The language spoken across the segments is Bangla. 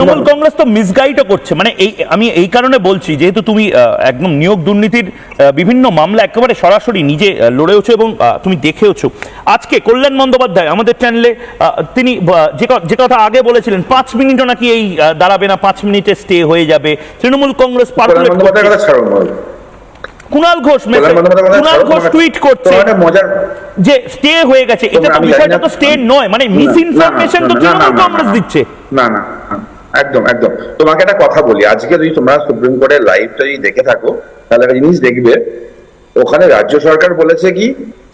তৃণমূল কংগ্রেস তো মিসগাইডও করছে মানে এই আমি এই কারণে বলছি যেহেতু তুমি একদম নিয়োগ দুর্নীতির বিভিন্ন মামলা একেবারে সরাসরি নিজে লড়েওছো এবং তুমি দেখেওছো আজকে কল্যাণ বন্দ্যোপাধ্যায় আমাদের চ্যানেলে তিনি যে কথা আগে বলেছিলেন পাঁচ মিনিটও নাকি এই দাঁড়াবে না পাঁচ মিনিটে স্টে হয়ে যাবে তৃণমূল কংগ্রেস পার্কুলেট মনে হয়। কুণাল ঘোষ কুণাল ঘোষ টুইট করছে মজার যে স্টে হয়ে গেছে এটা তো বিষয়টা তো স্টে নয় মানে মিস ইনফরমেশন তো তৃণমূল কংগ্রেস দিচ্ছে না না, একদম একদম। তোমাকে একটা কথা বলি, আজকে যদি তোমরা সুপ্রিম কোর্টের লাইভটা যদি দেখে থাকো, তাহলে একটা জিনিস দেখবে, ওখানে রাজ্য সরকার বলেছে কি,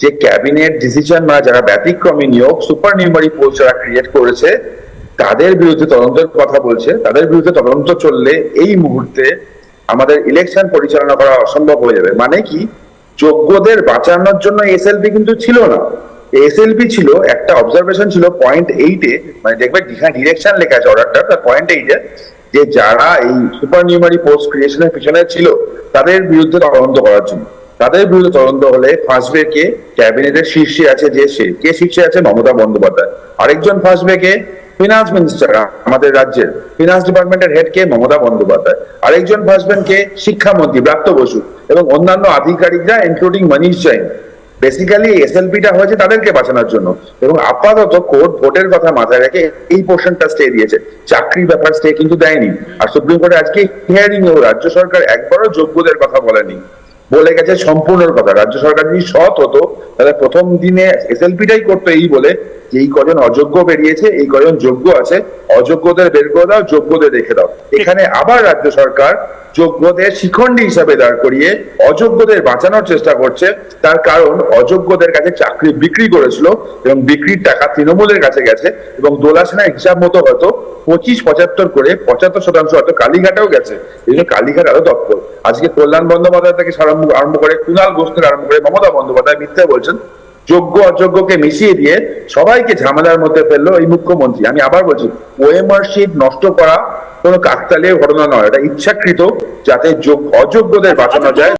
যে ক্যাবিনেট ডিসিশন বা যারা ব্যতিক্রমী নিয়োগ সুপার নিউমারি পোস্ট যারা ক্রিয়েট করেছে, তাদের বিরুদ্ধে তদন্তের কথা বলছে, তাদের বিরুদ্ধে তদন্ত চললে এই মুহূর্তে আমাদের ইলেকশন পরিচালনা করা অসম্ভব হয়ে যাবে। মানে কি, যোগ্যদের বাঁচানোর জন্য এসএলপি কিন্তু ছিল না। এসএলপি ছিল, একটা অবজারভেশন ছিল পয়েন্ট এইটে মানে দেখবে যেখানে ডিরেকশন লেখা আছে অর্ডারটা তার পয়েন্ট এইটে যে যারা এই সুপার নিউমারি পোস্ট ক্রিয়েশনের পিছনে ছিল, তাদের বিরুদ্ধে তদন্ত করার জন্য। তাদের বিরুদ্ধে তদন্ত হলে ফার্স্টবে কে ক্যাবিনেটের শীর্ষে আছে যে সে, কে শীর্ষে আছে? মমতা বন্দ্যোপাধ্যায়। আরেকজন ফার্স্টবে কে ফিনান্স মিনিস্টার আমাদের রাজ্যের ফিনান্স ডিপার্টমেন্টের হেড কে মমতা বন্দ্যোপাধ্যায়। আরেকজন ফার্স্টবেন কে শিক্ষামন্ত্রী ব্রাত্য বসু এবং অন্যান্য আধিকারিকরা ইনক্লুডিং মনীষ জৈন বেসিক্যালি এসএলপিটা হয়েছে তাদেরকে বাঁচানোর জন্য। এবং আপাতত কোর্ট ভোটের কথা মাথায় রেখে এই পোর্শনটা স্টে দিয়েছে। চাকরির ব্যাপার স্টে কিন্তু দেয়নি। আর সুপ্রিম কোর্টে আজকে হিয়ারিং এও রাজ্য সরকার একবারও যোগ্যদের কথা বলেনি। বলে গেছে সম্পূর্ণ কথা। রাজ্য সরকার যদি সৎ হতো, তাহলে প্রথম দিনে এসএলপিটাই করতো এই বলে যে এই কজন অযোগ্য বেরিয়েছে, এই কজন যোগ্য আছে, অযোগ্যদের বের করে দাও, যোগ্যদের রেখে দাও। এখানে আবার রাজ্য সরকার যোগ্যদের শিখণ্ডী হিসাবে দাঁড় করিয়ে অযোগ্যদের বাঁচানোর চেষ্টা করছে। তার কারণ অযোগ্যদের কাছে চাকরি বিক্রি করেছিল এবং বিক্রির টাকা তৃণমূলের কাছে গেছে এবং দোলা সেনার হিসাব মতো হয়তো পঁচিশ, পঁচাত্তর করে পঁচাত্তর শতাংশ হয়তো কালীঘাটেও গেছে। এই জন্য কালীঘাট আরও তৎপর আজকে কল্যাণ বন্দ্যোপাধ্যায় থেকে আরম্ভ আরম্ভ করে কুণাল ঘোষ থেকে আরম্ভ করে মমতা বন্দ্যোপাধ্যায় মিথ্যা বলছেন, যোগ্য অযোগ্যকে মিশিয়ে দিয়ে সবাইকে ঝামেলার মধ্যে ফেলল এই মুখ্যমন্ত্রী। আমি আবার বলছি, ওএমআর শিট নষ্ট করা কোনো কাকতালীয় ঘটনা নয়, এটা ইচ্ছাকৃত যাতে যোগ- অযোগ্যদের বাঁচানো যায়।